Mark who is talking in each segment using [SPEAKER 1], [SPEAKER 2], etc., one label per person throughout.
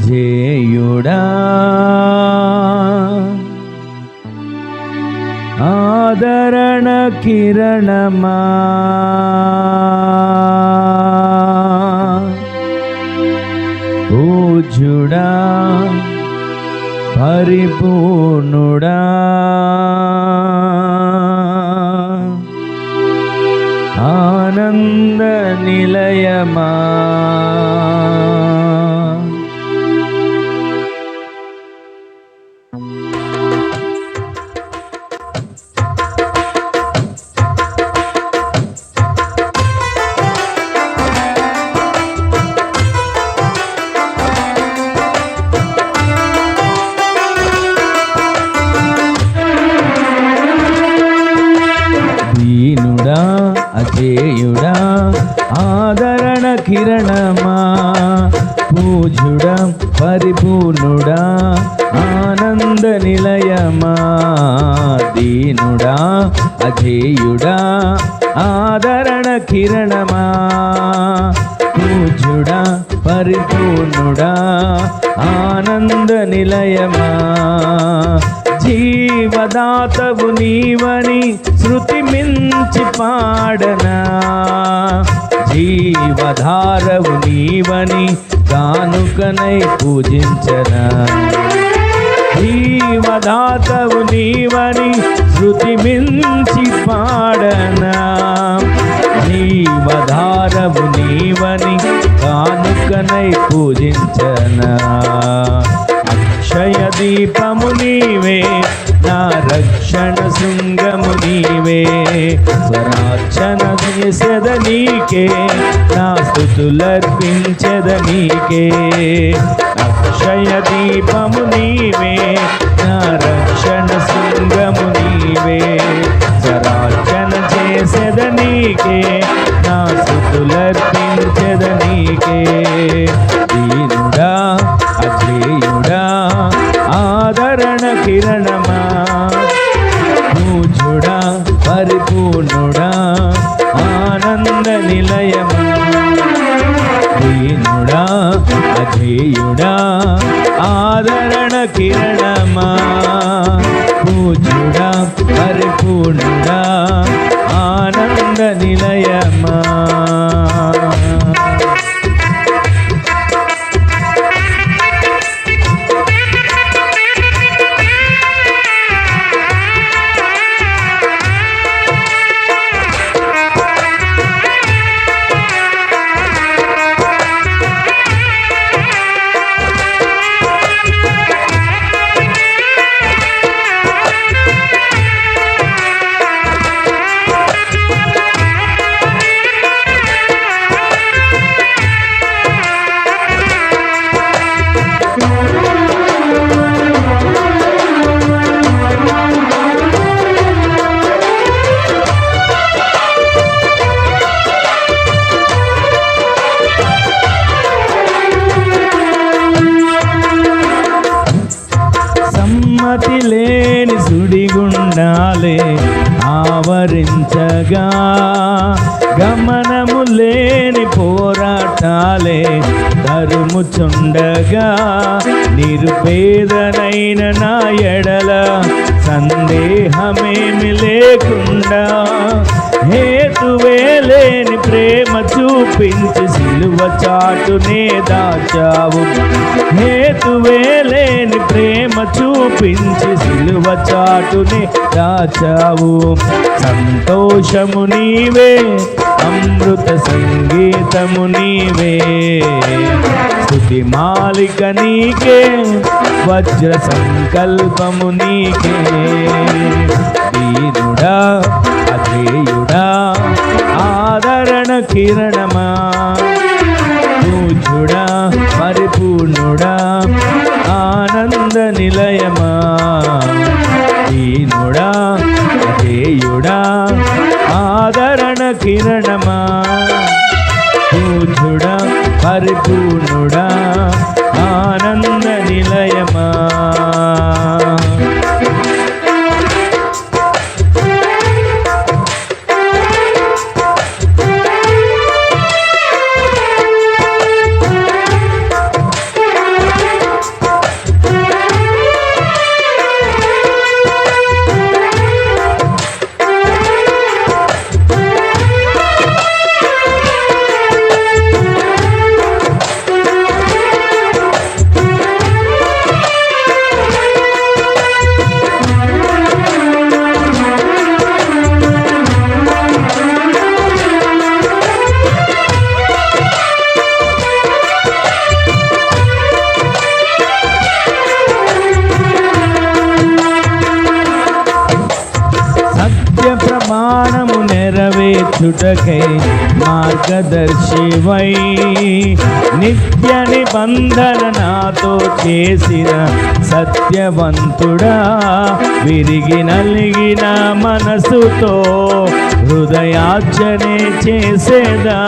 [SPEAKER 1] అజేయుడా ఆదరణ కిరణమా. పూజుడా పరిపూర్ణుడా కిరణమా? పూజుడా పరిపూర్ణుడా ఆనంద నిలయమా? దీనుడా అధేయుడా ఆదరణ కిరణమా? పూజుడా పరిపూర్ణుడా ఆనంద నిలయమా? జీవదాతవు నీవని శృతి మించి పాడనా? జీవధారవు నీవని కానుకనై పూజించనా. జీవదాతవు నీవని శృతి మించి పాడనా. జీవధారవు నీవని కానుకనై పూజించనా. అక్షయ దీపము నీవే నా రక్షణ శృంగము నీవే. స్వరార్చన చేసెద నీకే నా స్థుతులర్పించెద నీకే. అక్షయ దీపము నీవే నా రక్షణ శృంగము నీవే. స్వరార్చన చేసెద నీకే నా స్థుతులర్పి అజేయుడా ఆదరణ కిరణమా. పూజుడా పరిపూర్ణుడా ఆనంద నిలయమా. గమనము లేని పోరాటాలే తరుముచుండగా నిరుపేదనైన నా ఎడల సందేహమేమి లేకుండా హేతువే లేని ప్రేమ చూపించి సిలువ చాటునే దాచావు. హేతువే లేని ప్రేమ చూపించి సిలువ చాటునే దాచావు. సంతోషము నీవే అమృత సంగీతము నీవే. స్థుతి మాలిక నీకే వజ్ర సంకల్పము నీకే. వీరుడా కిరణమా? పూజుడా పరిపూర్ణుడా ఆనంద నిలయమా? దీనుడా అధేయుడా ఆదరణ కిరణమా? నడుచుటకై మార్గదర్శివై నిత్య నిబంధన నాతో చేసిన సత్యవంతుడా విరిగి నలిగిన మనసుతో హృదయార్చనే చేసేదా.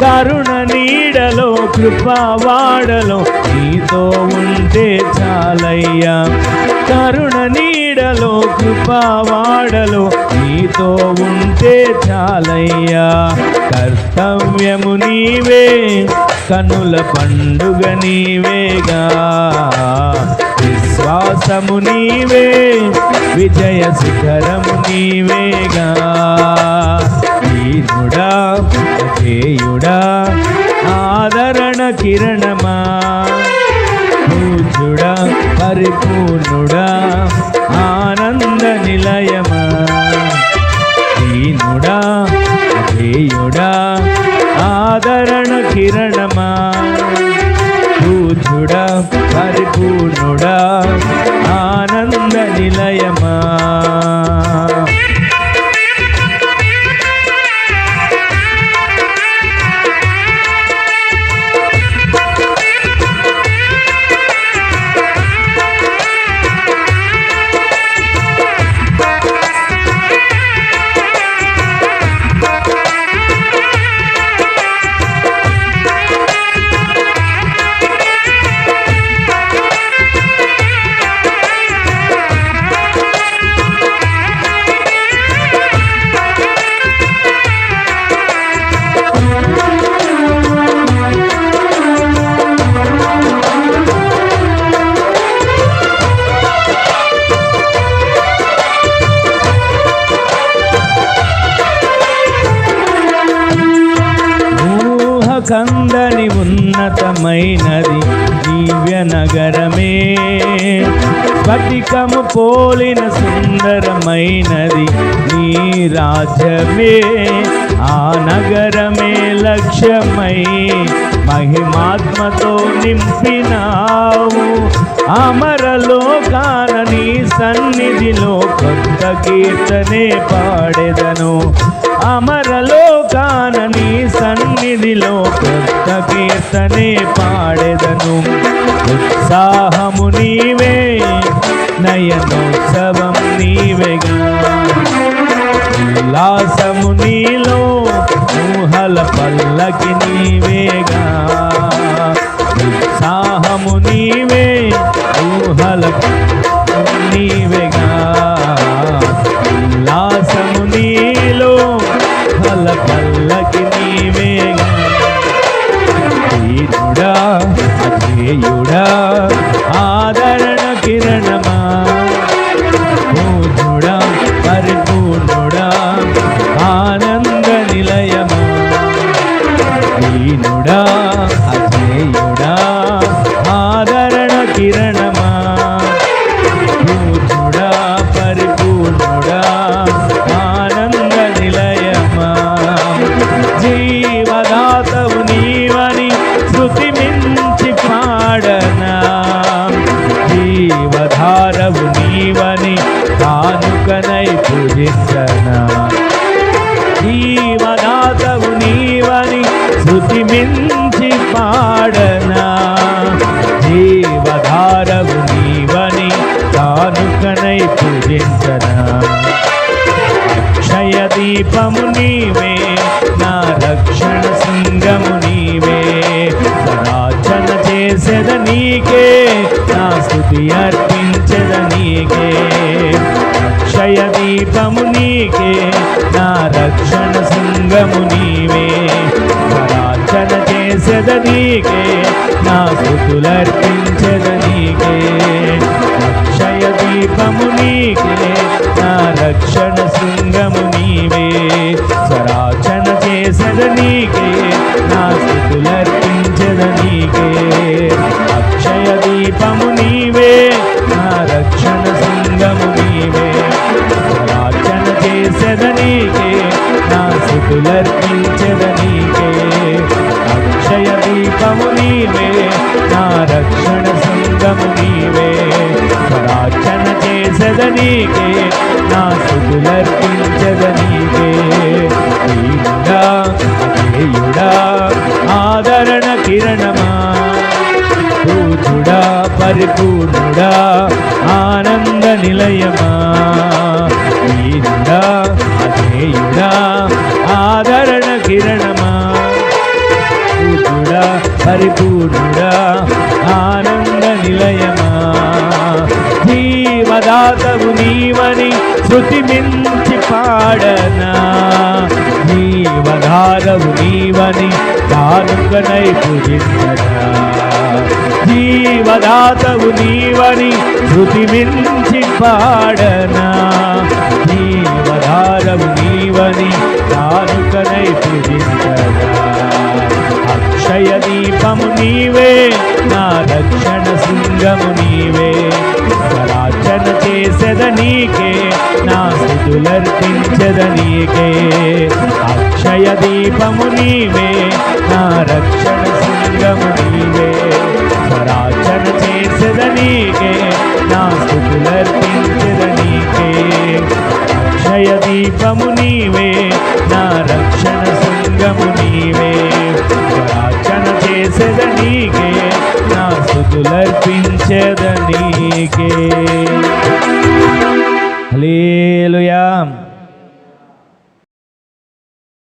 [SPEAKER 1] కరుణ నీడలో కృపావాడలో నీతో ఉంటే చాలయ్యా. కరుణ నీడలో కృపావాడలో నీతో ఉంటే చాలయ్యా. కర్తవ్యము నీవే కనుల పండుగ నీవేగా. విశ్వాసము నీవే విజయ శిఖరము నీవే. పరిపూర్ణుడా రాజ్యమే ఆ నగరమే లక్ష్యమై మహిమాత్మతో నింపినావు. అమరలోకాలని సన్నిధిలో కొత్త కీర్తనే పాడెదను. అమరలోకాన సన్నిధిలో కొత్త కీర్తనే పాడెదను. ఉత్సాహము నీవే నయను ఉల్లాసము నీలో అర్పించెద నీకే. అక్షయ నీకే. నా రక్షణ సింగము నీవే. సరాచన చేసెద నీకే. నా స్థుతులర్పించెద నీకే. అక్షయ నీకే. నా రక్షణ శృంగము నీవే. స్వరాచన చేసద నీకే. నా స్థుతులర్పించద నీకే. అక్షయ దీపము నీకే నా సుతులర్పించదనీకే నీడా ఆదరణ కిరణమా. పూర్ణుడా పరిపూర్ణుడా ఆనంద నిలయమా. ఆదరణ కిరణమా. పూర్ణుడా పరిపూర్ణుడా శృతి మించి పాడనా జీవధారవు నీవని కానుకనై పూజించనా? జీవదాతవు నీవని శృతి మించి పాడనా జీవధారవు నీవని కానుకనై పూజించనా? అక్షయ దీపము నీవే నా రక్షణ సింగము నీవే. చేసేదనీకే నా స్థితులర్పించదనీకే అక్షయ దీపము నీవే నా రక్షణ శృంగము నీవే. స్వరా